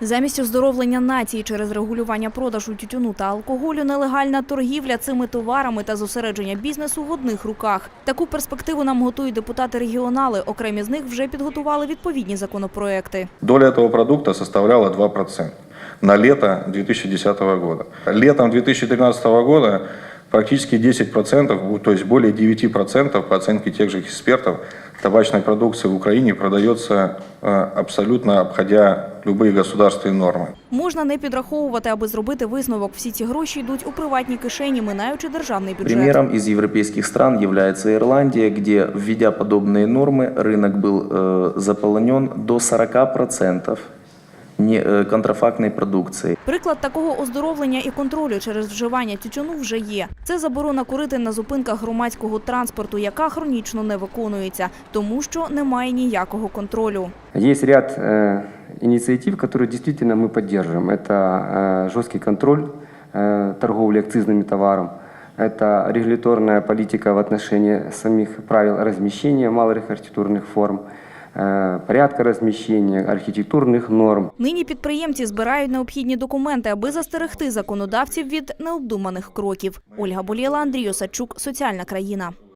Замість оздоровлення нації через регулювання продажу тютюну та алкоголю, нелегальна торгівля цими товарами та зосередження бізнесу в одних руках. Таку перспективу нам готують депутати-регіонали. Окремі з них вже підготували відповідні законопроекти. Доля этого продукта составляла 2% на лето 2010 года. Летом 2013 года практически 10%, то есть более 9% по оценке тех же экспертов, табачной продукции в Украине продается э, абсолютно обходя любые государственные нормы. Можна не підраховувати, аби зробити висновок. Всі ці гроші йдуть у приватні кишені, минаючи державний бюджет. Примером из европейских стран является Ирландия, где, введя подобные нормы, рынок был э, заполонен до 40% не, э, контрафактной продукции. Приклад такого оздоровлення і контролю через вживання тютюну вже є. Це заборона курити на зупинках громадського транспорту, яка хронічно не виконується, тому що немає ніякого контролю. Есть ряд э, инициатив, которые действительно мы поддерживаем. Это э, жесткий контроль э, торговли акцизными товаром, это регуляторная политика в отношении самих правил размещения малых архитектурных форм, э, порядка розміщення, архітектурних норм. Нині підприємці збирають необхідні документи, аби застерегти законодавців від необдуманих кроків. Ольга Болєла, Андрій Осадчук, Соціальна країна.